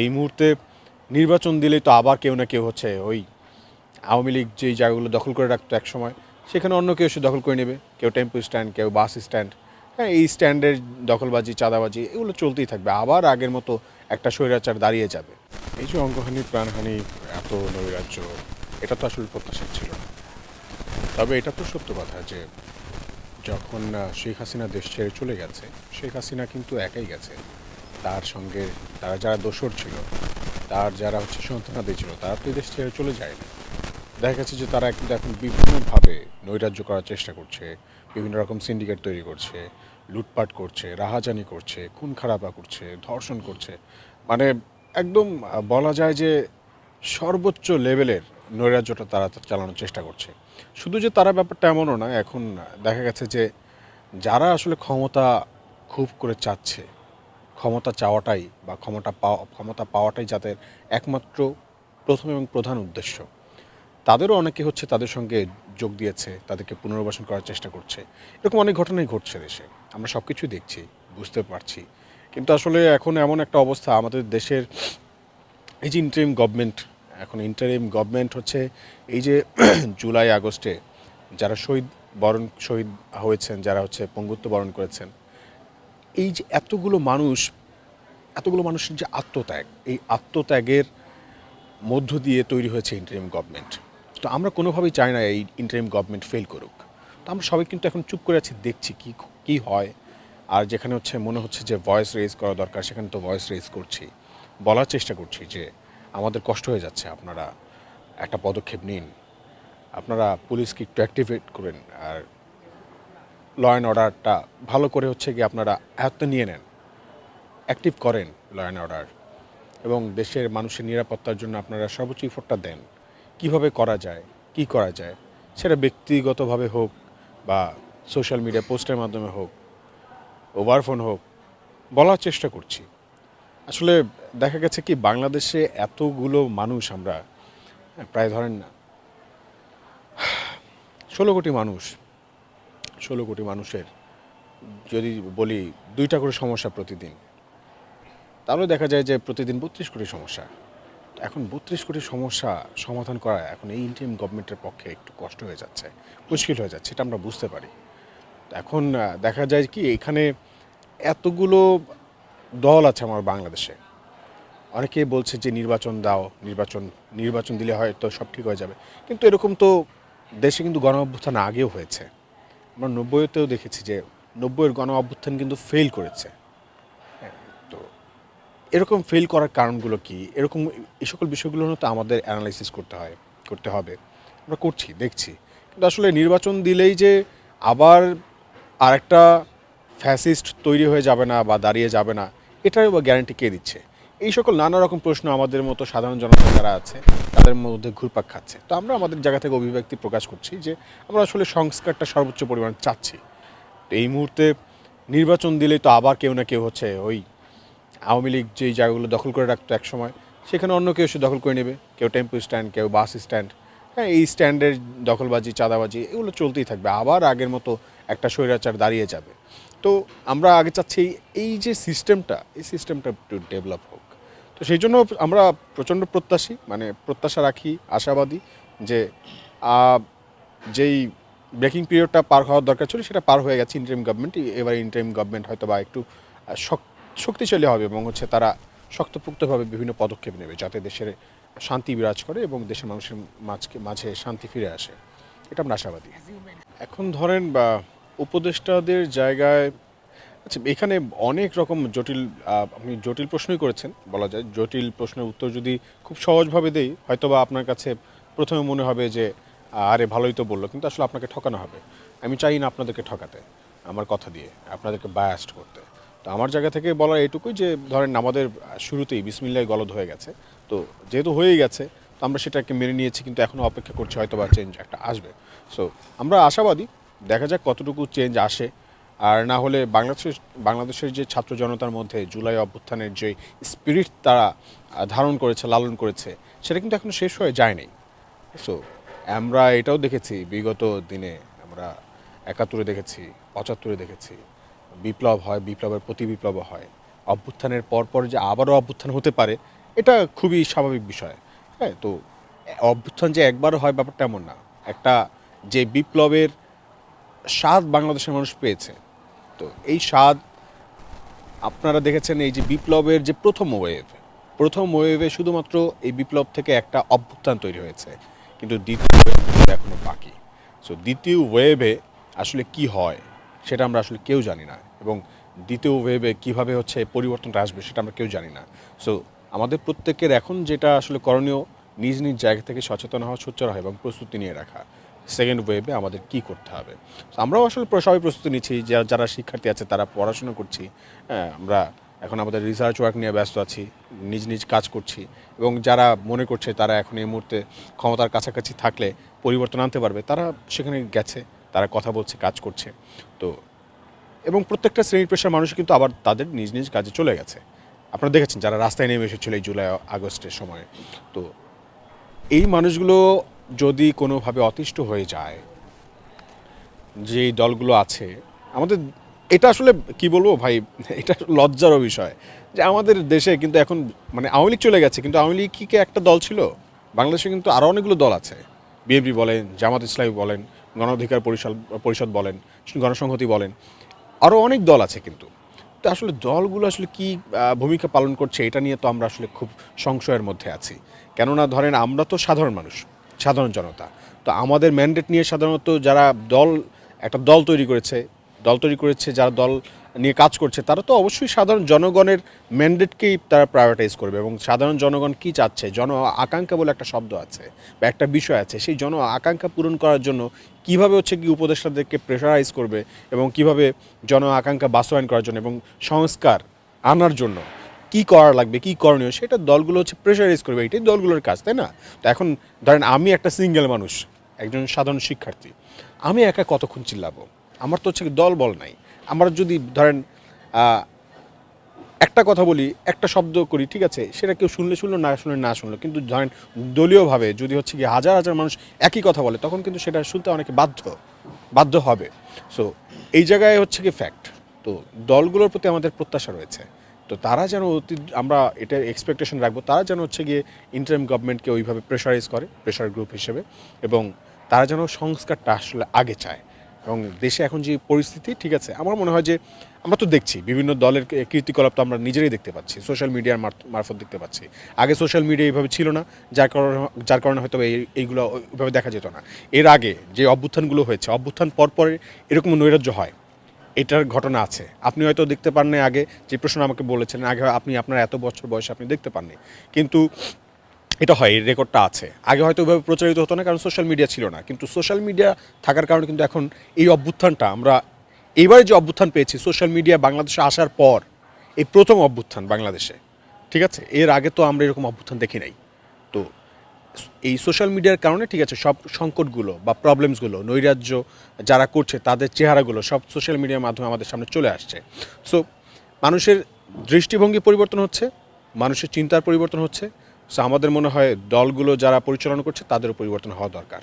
এই মুহূর্তে নির্বাচন দিলেই তো আবার কেউ না কেউ হচ্ছে ওই আওয়ামী লীগ যেই জায়গাগুলো দখল করে রাখতো এক সময়, সেখানে অন্য কেউ এসে দখল করে নেবে। কেউ টেম্পো স্ট্যান্ড, কেউ বাস স্ট্যান্ড। হ্যাঁ এই স্ট্যান্ডের দখলবাজি, চাঁদাবাজি, এগুলো চলতেই থাকবে। আবার আগের মতো একটা স্বৈরাচার দাঁড়িয়ে যাবে। এই যে অঙ্গহানি প্রাণহানি, এত নৈরাজ্য, এটা তো আসলে প্রত্যাশা ছিল না। তবে এটা তো সত্য কথা যে যখন শেখ হাসিনা দেশ ছেড়ে চলে গেছে, শেখ হাসিনা কিন্তু একাই গেছে। তার সঙ্গে তারা যারা দোসর ছিল, তার যারা হচ্ছে সন্তানাদি ছিল, তারা তো দেশ ছেড়ে চলে যায়নি দেখা গেছে যে তারা কিন্তু এখন বিভিন্নভাবে নৈরাজ্য করার চেষ্টা করছে, বিভিন্ন রকম সিন্ডিকেট তৈরি করছে, লুটপাট করছে, রাহাজানি করছে, খুন খারাপা করছে, ধর্ষণ করছে। মানে একদম বলা যায় যে সর্বোচ্চ লেভেলের নৈরাজ্যটা তারা চালানোর চেষ্টা করছে। শুধু যে তারা ব্যাপারটা এমনও না, এখন দেখা গেছে যে যারা আসলে ক্ষমতা খুব করে চাচ্ছে ক্ষমতা চাওয়াটাই বা ক্ষমতা পাওয়া, ক্ষমতা পাওয়াটাই যাদের একমাত্র প্রথম এবং প্রধান উদ্দেশ্য। তাদেরও অনেকে হচ্ছে তাদের সঙ্গে যোগ দিয়েছে, তাদেরকে পুনর্বাসন করার চেষ্টা করছে। এরকম অনেক ঘটনাই ঘটছে দেশে। আমরা সব কিছুই দেখছি, বুঝতে পারছি। কিন্তু আসলে এখন এমন একটা অবস্থা, আমাদের দেশের এই যে ইন্টারিম গভর্নমেন্ট এখন ইন্টারিম গভর্নমেন্ট হচ্ছে এই যে জুলাই আগস্টে যারা শহীদ বরণ, শহীদ হয়েছেন, যারা হচ্ছে পঙ্গুত্ব বরণ করেছেন এই যে এতগুলো মানুষ, এতগুলো মানুষের যে আত্মত্যাগ, এই আত্মত্যাগের মধ্য দিয়ে তৈরি হয়েছে ইন্টারিম গভর্নমেন্ট তো আমরা কোনোভাবেই চাই না এই ইন্টারিম গভর্নমেন্ট ফেল করুক। তো আমরা সবাই কিন্তু এখন চুপ করে আছি, দেখছি কি, কী হয়। আর যেখানে হচ্ছে, মনে হচ্ছে যে ভয়েস রেজ করা দরকার, সেখানে তো ভয়েস রেজ করছি। বলার চেষ্টা করছি যে আমাদের কষ্ট হয়ে যাচ্ছে, আপনারা একটা পদক্ষেপ নিন। আপনারা পুলিশকে একটু অ্যাক্টিভেট করেন, আর ল অ্যান্ড অর্ডারটা ভালো করে হচ্ছে কি আপনারা আয়ত্ত নিয়ে নেন অ্যাক্টিভ করেন ল অ্যান্ড অর্ডার এবং দেশের মানুষের নিরাপত্তার জন্য আপনারা সর্বোচ্চ ইফোর্টটা দেন। কীভাবে করা যায়, কি করা যায়, সেটা ব্যক্তিগতভাবে হোক বা সোশ্যাল মিডিয়া পোস্টের মাধ্যমে হোক ওভারফোন হোক, বলার চেষ্টা করছি। আসলে দেখা গেছে কি, বাংলাদেশে এতগুলো মানুষ আমরা, প্রায় ধরেন না ষোলো কোটি মানুষ ষোলো কোটি মানুষের, যদি বলি দুইটা করে সমস্যা প্রতিদিন, তাহলে দেখা যায় যে প্রতিদিন বত্রিশ কোটি সমস্যা। এখন বত্রিশ কোটি সমস্যা সমাধান করা এখন এই ইন্ডিয়ান গভর্নমেন্টের পক্ষে একটু কষ্ট হয়ে যাচ্ছে, মুশকিল হয়ে যাচ্ছে এটা আমরা বুঝতে পারি। এখন দেখা যায় কি এখানে এতগুলো দল আছে আমার বাংলাদেশে। অনেকে বলছে যে নির্বাচন দাও, নির্বাচন নির্বাচন দিলে হয়তো সব ঠিক হয়ে যাবে। কিন্তু এরকম তো দেশে কিন্তু গণ অভ্যুত্থান আগেও হয়েছে। আমরা নব্বইতেও দেখেছি যে নব্বইয়ের গণ অভ্যুত্থান কিন্তু ফেল করেছে। হ্যাঁ, তো এরকম ফেল করার কারণগুলো কি? এরকম এই সকল বিষয়গুলো তো আমাদের অ্যানালাইসিস করতে হয় করতে হবে। আমরা করছি দেখছি। কিন্তু আসলে নির্বাচন দিলেই যে আবার আরেকটা ফ্যাসিস্ট তৈরি হয়ে যাবে না বা দাঁড়িয়ে যাবে না এটার বা গ্যারান্টি কে দিচ্ছে? এই সকল নানা রকম প্রশ্ন আমাদের মতো সাধারণ জনতা যারা আছে তাদের মধ্যে ঘুরপাক খাচ্ছে। তো আমরা আমাদের জায়গা থেকে অভিব্যক্তি প্রকাশ করছি যে আমরা আসলে সংস্কারটা সর্বোচ্চ পরিমাণ চাচ্ছি। তো এই মুহূর্তে নির্বাচন দিলেই তো আবার কেউ না কেউ হচ্ছে ওই আওয়ামী লীগ যেই জায়গাগুলো দখল করে রাখতো এক সময় সেখানে অন্য কেউ এসে দখল করে নেবে। কেউ টেম্পো স্ট্যান্ড, কেউ বাস স্ট্যান্ড। হ্যাঁ এই স্ট্যান্ডের দখলবাজি, চাঁদাবাজি, এগুলো চলতেই থাকবে। আবার আগের মতো একটা স্বৈরাচার দাঁড়িয়ে যাবে। তো আমরা আগে চাচ্ছি এই- এই যে সিস্টেমটা এই সিস্টেমটা একটু ডেভেলপ হোক। তো সেই জন্য আমরা প্রচণ্ড প্রত্যাশী মানে প্রত্যাশা রাখি, আশাবাদী যে যেই ব্রেকিং পিরিয়ডটা পার হওয়ার দরকার ছিল সেটা পার হয়ে গেছে ইন্টারিম গভর্নমেন্ট এবার ইন্টারিম গভর্নমেন্ট হয়তো বা একটু শক্তিশালী হবে এবং হচ্ছে তারা শক্তপোক্তভাবে বিভিন্ন পদক্ষেপ নেবে যাতে দেশের শান্তি বিরাজ করে এবং দেশের মানুষের মাঝকে, মাঝে শান্তি ফিরে আসে। এটা আমরা আশাবাদী। এখন ধরেন বা উপদেষ্টাদের জায়গায় আচ্ছা এখানে অনেক রকম জটিল আপনি জটিল প্রশ্নই করেছেন, বলা যায়। জটিল প্রশ্নের উত্তর যদি খুব সহজভাবে দেই হয়তো বা আপনার কাছে প্রথমে মনে হবে যে, আরে, ভালোই তো বলল, কিন্তু আসলে আপনাকে ঠকানো হবে। আমি চাই না আপনাদেরকে ঠকাতে, আমার কথা দিয়ে, আপনাদেরকে বায়াস্ট করতে। তো আমার জায়গা থেকে বলা এটুকুই যে, ধরেন আমাদের শুরুতেই বিসমিল্লায় গলদ হয়ে গেছে, তো যেহেতু হয়েই গেছে, তো আমরা সেটাকে মেনে নিয়েছি, কিন্তু এখনও অপেক্ষা করছি হয়তো বা চেঞ্জ একটা আসবে। সো আমরা আশাবাদী, দেখা যাক কতটুকু চেঞ্জ আসে। আর না হলে বাংলাদেশের বাংলাদেশের যে ছাত্র জনতার মধ্যে জুলাই অভ্যুত্থানের যে স্পিরিট তারা ধারণ করেছে, লালন করেছে, সেটা কিন্তু এখনও শেষ হয়ে যায়নি। সো আমরা এটাও দেখেছি, বিগত দিনে আমরা একাত্তরে দেখেছি, পঁচাত্তরে দেখেছি, বিপ্লব হয়, বিপ্লবের প্রতি বিপ্লব হয়। অভ্যুত্থানের পর পর যে আবারও অভ্যুত্থান হতে পারে, এটা খুবই স্বাভাবিক বিষয়। হ্যাঁ তো অভ্যুত্থান যে একবার হয় ব্যাপারটা এমন না। একটা যে বিপ্লবের স্বাদ বাংলাদেশের মানুষ পেয়েছে এই স্বাদ আপনারা দেখেছেন এই যে বিপ্লবের যে প্রথম ওয়েভ। প্রথম ওয়েভে শুধুমাত্র এই বিপ্লব থেকে একটা অভ্যুত্থান তৈরি হয়েছে। কিন্তু দ্বিতীয় ওয়েভ কিন্তু এখনও বাকি। সো দ্বিতীয় ওয়েভে আসলে কি হয় সেটা আমরা আসলে কেউ জানি না। এবং দ্বিতীয় ওয়েভে কীভাবে হচ্ছে পরিবর্তনটা আসবে সেটা আমরা কেউ জানি না। সো আমাদের প্রত্যেকের এখন যেটা আসলে করণীয়, নিজ নিজ জায়গা থেকে সচেতন হওয়া সোচ্চার হয় এবং প্রস্তুতি নিয়ে রাখা। সেকেন্ড ওয়েভে আমাদের কি করতে হবে? আমরাও আসলে সবাই প্রস্তুতি নিচ্ছি যারা যারা শিক্ষার্থী আছে তারা পড়াশোনা করছি হ্যাঁ আমরা এখন আমাদের রিসার্চ ওয়ার্ক নিয়ে ব্যস্ত আছি, নিজ নিজ কাজ করছি এবং যারা মনে করছে তারা এখন এই মুহূর্তে ক্ষমতার কাছাকাছি থাকলে পরিবর্তন আনতে পারবে, তারা সেখানে গেছে, তারা কথা বলছে, কাজ করছে। তো, এবং প্রত্যেকটা শ্রেণির পেশার মানুষ কিন্তু আবার তাদের নিজ নিজ কাজে চলে গেছে। আপনারা দেখেছেন যারা রাস্তায় নেমে এসেছিল এই জুলাই, আগস্টের সময়। তো, এই মানুষগুলো যদি কোনোভাবে অতিষ্ঠ হয়ে যায় যে দলগুলো আছে, আমাদের, এটা আসলে কি বলব ভাই, এটা লজ্জারও বিষয় যে আমাদের দেশে কিন্তু এখন মানে আওয়ামী লীগ চলে গেছে, কিন্তু আওয়ামী লীগ কি একটা দল ছিল? বাংলাদেশে কিন্তু আরও অনেকগুলো দল আছে। বিএনপি বলেন, জামাত ইসলামী বলেন, গণ অধিকার পরিষদ পরিষদ বলেন, গণসংহতি বলেন আরও অনেক দল আছে কিন্তু। তো আসলে দলগুলো আসলে কি ভূমিকা পালন করছে, এটা নিয়ে তো আমরা আসলে খুব সংশয়ের মধ্যে আছি। কেননা ধরেন আমরা তো সাধারণ মানুষ সাধারণ জনতা। তো আমাদের ম্যান্ডেট নিয়ে সাধারণত যারা দল, একটা দল তৈরি করেছে, দল তৈরি করেছে, যারা দল নিয়ে কাজ করছে, তারা তো অবশ্যই সাধারণ জনগণের ম্যান্ডেটকেই তারা প্রায়োরিটাইজ করবে এবং সাধারণ জনগণ কি চাচ্ছে, জন আকাঙ্ক্ষা বলে একটা শব্দ আছে বা একটা বিষয় আছে, সেই জন আকাঙ্ক্ষা পূরণ করার জন্য কীভাবে হচ্ছে কি উপদেষ্টাদেরকে প্রেশারাইজ করবে এবং কীভাবে জন আকাঙ্ক্ষা বাস্তবায়ন করার জন্য এবং সংস্কার আনার জন্য কি করা লাগবে, কি করণীয়, সেটা দলগুলো হচ্ছে প্রেশারাইজ করবে, এটাই দলগুলোর কাজ, তাই না? তো এখন ধরেন আমি একটা সিঙ্গেল মানুষ, একজন সাধারণ শিক্ষার্থী, আমি একা কতক্ষণ চিল্লাবো? আমার তো হচ্ছে দল বল নাই। আমার যদি ধরেন একটা কথা বলি, একটা শব্দ করি, ঠিক আছে? সেটা কেউ শুনলে শুনলো, না শুনলে না শুনলো। কিন্তু ধরেন দলীয়ভাবে যদি হচ্ছে কি হাজার হাজার মানুষ একই কথা বলে, তখন কিন্তু সেটা শুনতে অনেকে বাধ্য বাধ্য হবে। সো এই জায়গায় হচ্ছে কি ফ্যাক্ট তো দলগুলোর প্রতি আমাদের প্রত্যাশা রয়েছে। তো তারা যেন অতি আমরা এটার এক্সপেকটেশন রাখব, তারা যেন হচ্ছে গিয়ে ইন্টারিম গভর্নমেন্টকে ওইভাবে প্রেশারাইজ করে প্রেশার গ্রুপ হিসেবে, এবং তারা যেন সংস্কারটা আসলে আগে চায়। এবং দেশে এখন যে পরিস্থিতি, ঠিক আছে, আমার মনে হয় যে আমরা তো দেখছি, বিভিন্ন দলের কীর্তিকলাপ তো আমরা নিজেরাই দেখতে পাচ্ছি সোশ্যাল মিডিয়ার মারফত দেখতে পাচ্ছি। আগে সোশ্যাল মিডিয়া এইভাবে ছিল না, যার কারণে যার কারণে হয়তো এই এইগুলো ওইভাবে দেখা যেত না। এর আগে যে অভ্যুত্থানগুলো হয়েছে, অভ্যুত্থান পরপরে এরকম নৈরাজ্য হয়। এটার ঘটনা আছে। আপনি হয়তো দেখতে পাননি আগে যে প্রশ্ন আমাকে বলেছেন, আগে আপনি আপনার এত বছর বয়সে আপনি দেখতে পাননি। কিন্তু এটা হয়, এই রেকর্ডটা আছে। আগে হয়তো ওইভাবে প্রচারিত হতো না, কারণ সোশ্যাল মিডিয়া ছিল না। কিন্তু সোশ্যাল মিডিয়া থাকার কারণে কিন্তু এখন এই অভ্যুত্থানটা, আমরা এইবারে যে অভ্যুত্থান পেয়েছি, সোশ্যাল মিডিয়া বাংলাদেশে আসার পর, এই প্রথম অভ্যুত্থান বাংলাদেশে, ঠিক আছে? এর আগে তো আমরা এরকম অভ্যুত্থান দেখি নাই। তো এই সোশ্যাল মিডিয়ার কারণে, ঠিক আছে, সব সংকটগুলো বা প্রবলেমসগুলো নৈরাজ্য যারা করছে, তাদের চেহারাগুলো সব সোশ্যাল মিডিয়ার মাধ্যমে আমাদের সামনে চলে আসছে। সো মানুষের দৃষ্টিভঙ্গি পরিবর্তন হচ্ছে, মানুষের চিন্তার পরিবর্তন হচ্ছে। সো আমাদের মনে হয় দলগুলো যারা পরিচালনা করছে, তাদেরও পরিবর্তন হওয়া দরকার।